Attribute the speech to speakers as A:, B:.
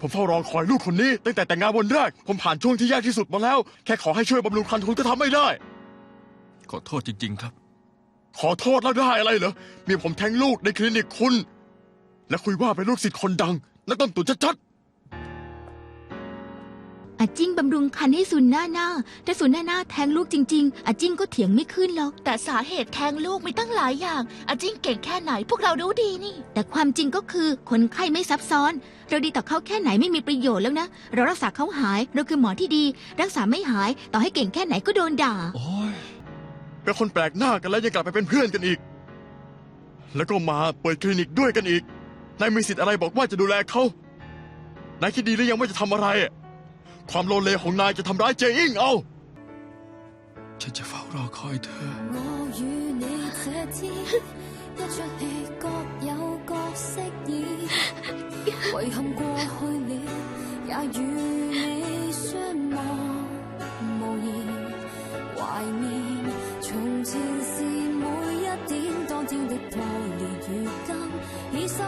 A: ผมเฝ้ารอคอยลูกคนนี้ตั้งแต่แต่งงานวันแรก ผมผ่านช่วงที่แย่ที่สุดมาแล้ว แค่ขอให้ช่วยบำรุงคันคุณก็ทำไม่ได้
B: ขอโทษจริง ๆ ครับ
A: ขอโทษแล้วได้อะไรเหรอมีผมแทงลูกในคลินิกคุณ และคุยว่าเป็นลูกศิษย์คนดังนักต้มตุ๋นชัด
C: อาจิ้งบำรุงคันให้ซุนหน้าหน้าถ้าซุนหน้าหน้าแทงลูกจริง ๆอาจิ้งก็เถียงไม่ขึ้นหรอก
D: แต่สาเหตุแทงลูกมีตั้งหลายอย่างอาจิ้งเก่งแค่ไหนพวกเรารู้ดีนี่
C: แต่ความจริงก็คือคนไข้ไม่ซับซ้อน เราดีต่อเขาแค่ไหนไม่มีประโยชน์แล้วนะ เรารักษาเขาหาย เราคือหมอที่ดี รักษาไม่หายต่อให้เก่งแค่ไหนก็โดนด่า
B: โอ้ย
A: ๆเป็นคนแปลกหน้ากันแล้วยังกลับไปเป็นเพื่อนกันอีก แล้วก็มาเปิดคลินิกด้วยกันอีกนายมีสิทธิ์อะไรบอกว่าจะดูแลเขานายคิดดีหรือยังว่าจะทำอะไรอะ ความโลเลของนายจะทำร้ายเจอิงเอา
B: ฉันจะเฝ้ารอคอยเธอ
E: 我與你這天一出戲，各有各飾演。遺憾過去了，也與你相望無言。懷念從前是每一點，當天的破裂，如今已收。